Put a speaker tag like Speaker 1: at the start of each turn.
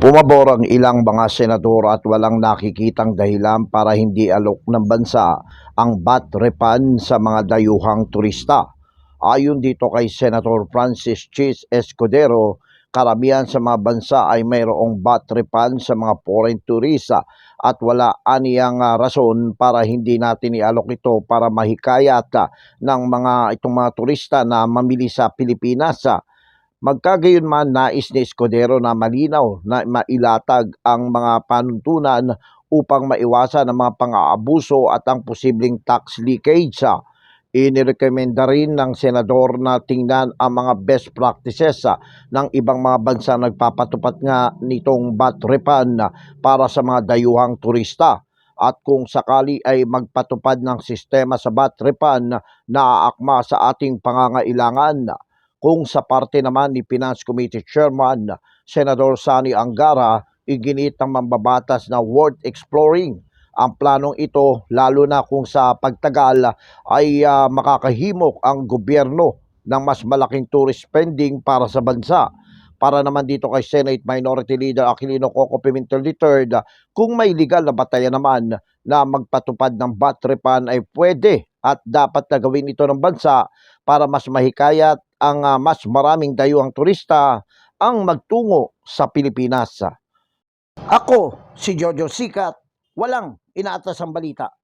Speaker 1: Pumabor ang ilang mga senador at walang nakikitang dahilan para hindi alok ng bansa ang bat refund sa mga dayuhang turista. Ayon dito kay Senator Francis Chis Escudero, karamihan sa mga bansa ay mayroong bat refund sa mga foreign tourista at wala aniyang ah, rason para hindi natin ialok ito para mahikayat ah, ng mga itong mga turista na mamili sa Pilipinas. Magkagayon man nais ni Escudero na malinaw na mailatag ang mga panuntunan upang maiwasan ang mga pang-aabuso at ang posibleng tax leakage. ah. Inirekomenda rin ng senador na tingnan ang mga best practices ah, ng ibang mga bansa nagpapatupad nga nitong bat refund ah, para sa mga dayuhang turista. At kung sakali ay magpatupad ng sistema sa bat refund na aakma sa ating pangangailangan, kung sa parte naman ni Finance Committee Chairman Senador Sani Angara, iginit ng mambabatas na worth exploring ang planong ito lalo na kung sa pagtagal ay ah, makakahimok ang gobyerno ng mas malaking tourist spending para sa bansa. Para naman dito kay Senate Minority Leader Aquilino Coco Pimentel III, kung may legal na batayan naman na magpatupad ng bat refund ay pwede at dapat na gawin ito ng bansa para mas mahikayat ang ah, mas maraming dayuhang turista ang magtungo sa Pilipinas. Ako, si Jojo Sikat, walang inaatas ang balita.